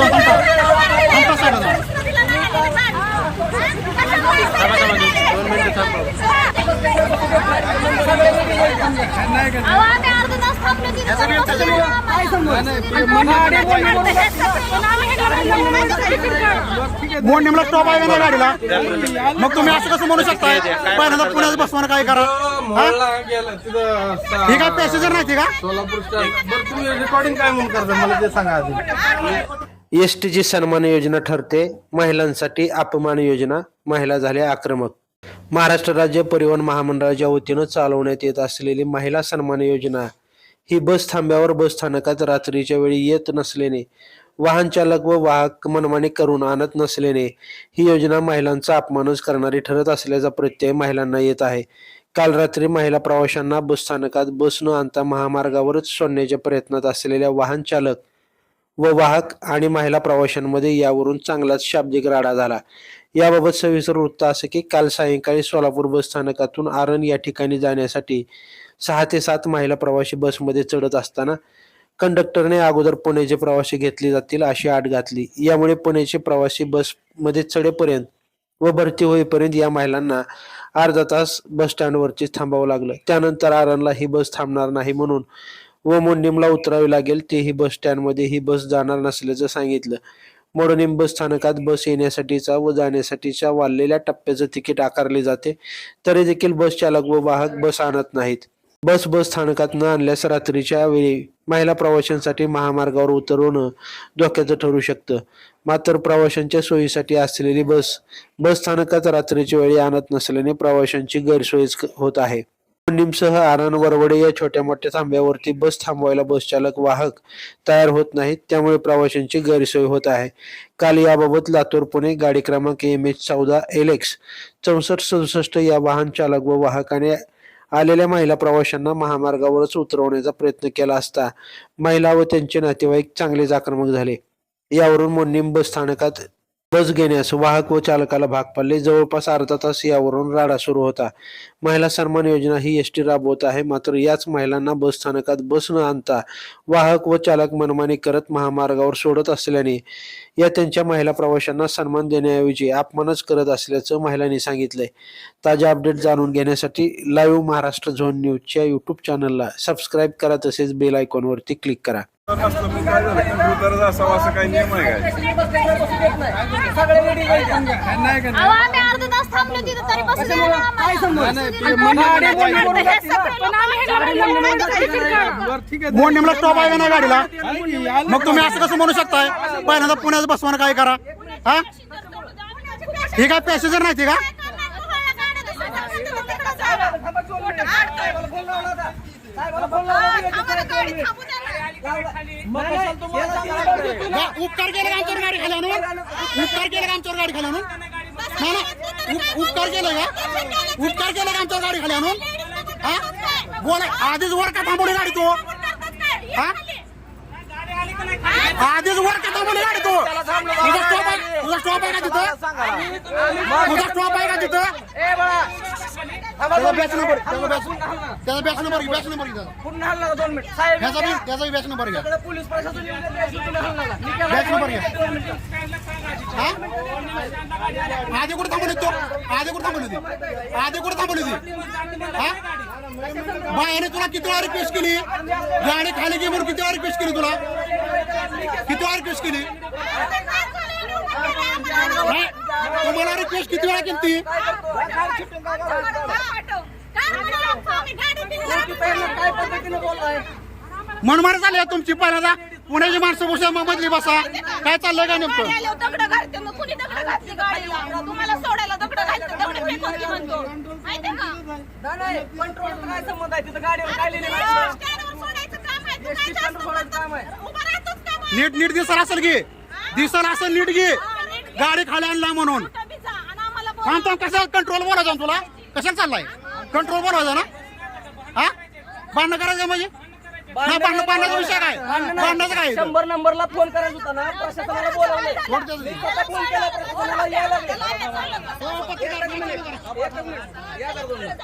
जा. मोडणीमला स्टॉप आहे का नाही गाडीला मग तुम्ही असं कसं म्हणू शकताय पहिल्यांदा पुण्यात बसवाना काय करा हा? ही काय पॅसेंजर नाही ती का सोलापूर बरं तुम्ही रेकॉर्डिंग काय म्हणून करता मला ते सांगा आधी एस जी सन्मान योजना ठरते. महिलांसाठी अपमान योजना महिला झाल्या आक्रमक. महाराष्ट्र राज्य परिवहन महामंडळाच्या वतीनं चालवण्यात येत असलेली महिला सन्मान योजना. ही बस थांब्यावर बस स्थानकात रात्रीच्या वेळी येत नसल्याने वाहन चालक व वाहक मनमानी करून आणत नसल्याने ही योजना महिलांचा अपमानच करणारी ठरत असल्याचा प्रत्यय महिलांना येत आहे. काल रात्री महिला प्रवाशांना बस स्थानकात बस न आणता महामार्गावरच सोडण्याच्या प्रयत्नात असलेल्या वाहन चालक व वाहक आणि महिला प्रवाशांमध्ये यावरून चांगलाच शाब्दिक राडा झाला. याबाबत सविस्तर वृत्त असं की काल सायंकाळी सोलापूर बस स्थानकातून आरण या ठिकाणी जाण्यासाठी सहा ते सात महिला प्रवासी बसमध्ये चढत असताना कंडक्टरने अगोदर पुण्याचे प्रवासी घेतले जातील अशी आट घातली. यामुळे पुण्याचे प्रवासी बसमध्ये चढेपर्यंत व भरती होईपर्यंत या महिलांना अर्धा तास बस स्टँडवरती थांबावं लागलं. त्यानंतर आरणला ही बस थांबणार नाही म्हणून व मोडणीमला उतरावे लागेल. तेही बस स्टँडमध्ये ही बस जाणार नसल्याचं सांगितलं. मोडणीम बस स्थानकात बस येण्यासाठीचा व जाण्यासाठीच्या वाढलेल्या टप्प्याचं तिकीट आकारले जाते. तरी देखील बस चालक व वाहक बस आणत नाहीत. बस बस स्थानकात न आणल्यास रात्रीच्या वेळी महिला प्रवाशांसाठी महामार्गावर उतरवणं धोक्याचं ठरू शकतं. मात्र प्रवाशांच्या सोयीसाठी असलेली बस बस स्थानकात रात्रीच्या वेळी आणत नसल्याने प्रवाशांची गैरसोय होत आहे. निमसह आरण वरवडे या छोट्या मोठ्या थांब्यावरती बस थांबवायला बस चालक वाहक तयार होत नाहीत. त्यामुळे प्रवाशांची गैरसोय होत आहे. काल याबाबत लातूर पुणे गाडी क्रमांक एम एच चौदा एल एक्स चौसष्ट सदुसष्ट या वाहन चालक व वाहकाने आलेल्या महिला प्रवाशांना महामार्गावरच उतरवण्याचा प्रयत्न केला असता महिला व त्यांचे नातेवाईक चांगलेच आक्रमक झाले. यावरून मोन्नीम बस स्थानकात बस घेण्यास वाहक व चालकाला भाग पडले. जवळपास अर्धा तास यावरून राडा सुरू होता. महिला सन्मान योजना ही एस टी राबवत आहे. मात्र याच महिलांना बस स्थानकात बस न आणता वाहक व चालक मनमानी करत महामार्गावर सोडत असल्याने या त्यांच्या महिला प्रवाशांना सन्मान देण्याऐवजी अपमानच करत असल्याचं महिलांनी सांगितलंय. ताज्या अपडेट जाणून घेण्यासाठी लाईव्ह महाराष्ट्र झोन न्यूजच्या युट्यूब चॅनलला सबस्क्राईब करा. तसेच बेल आयकॉनवरती क्लिक करा. असावा असं काही नियम आहे काय? अहो, आम्ही अर्धा तास थांबलो तिथं तरी बसू द्या ना आम्हाला. पण आम्ही हे गाडीला? स्टॉप आहे का नाही मग तुम्ही असं कसं म्हणू शकताय? पहिल्यांदा पुण्यात बसवाना काय करा? हा? ही काय पॅसेंजर नाही ती का? गा- उपकार केले आमच्यावर गाडी खाली आणून? उपकार केले का आमच्यावर गाडी खाली आणून? नाही ना उप- उपकार केले का? उपकार केले का आमच्यावर गाडी खाली आणून? हा? बोला आधीच वर का थांबवली गाडी तू. हा? आधीच वर का थांबवली गाडी तू. तुझा स्टॉप आहे तुझा स्टॉप आहे का तिथं? तुझा स्टॉप आहे का तिथं? त्याचा बॅच नंबर त्याचा बॅच त्याचा बॅच नंबर बॅच त्याचा. दोन मिनिट. साहेब त्याचा बी त्याचा बी बॅच नंबर घ्या. पोलीस प्रशासन येऊन गेले, हल्ला. मी केला बॅच नंबर घ्या. हा? आधी कुठे थांबवली तो आधी कुठे थांबवली होती आधी कुठे थांबवली होती हा? बायाने तुला किती वेळा रिक्वेस्ट केली? गाडी खाली म्हणून किती वेळा रिक्वेस्ट केली तुला? किती वेळा रिक्वेस्ट केली? रिक्वेस्ट किती वेळा केली काय पद्धतीने बोललाय मनमार झाली तुमची पहिल्यांदा पुण्याची माणसं बसा मग मधली बसा काय चाललंय का नेमकं दगड घालते मग कुणी दगड घातली गाडीला तुम्हाला सोडायला दगड घालते दगड फेकून की म्हणतो माहितीये का नाही कंट्रोल काय संबंध आहे तिथं गाडीवर काय लिहिलं नाही. स्टँडवर सोडायचं काम आहे तू एसटी काय स्टँडवर सोडायचं काम आहे. उभा राहतोच का मग? नीट नीट दिसल असेल घे दिसल असेल नीट घे गाडी खाली आणला म्हणून कुठं बी जा आणि आम्हाला बोलवा. थांब थांब कसं कंट्रोल बोलायचा तुला? कशाला चाललाय? कंट्रोल बोलायचा ना? हा? भांडणं करायचं म्हणजे? ना भांडणं भांडणाचा विषय काय? भांडणाचं काय इथं? शंभर नंबरला फोन करायचा होता ना प्रशासनाला त्याचं. स्वतः फोन केला प्रशासनाला यायला लागले. हो, पत्रकार बोलायचं जरा. एकच मिनिट. या जरा दोन मिनिट.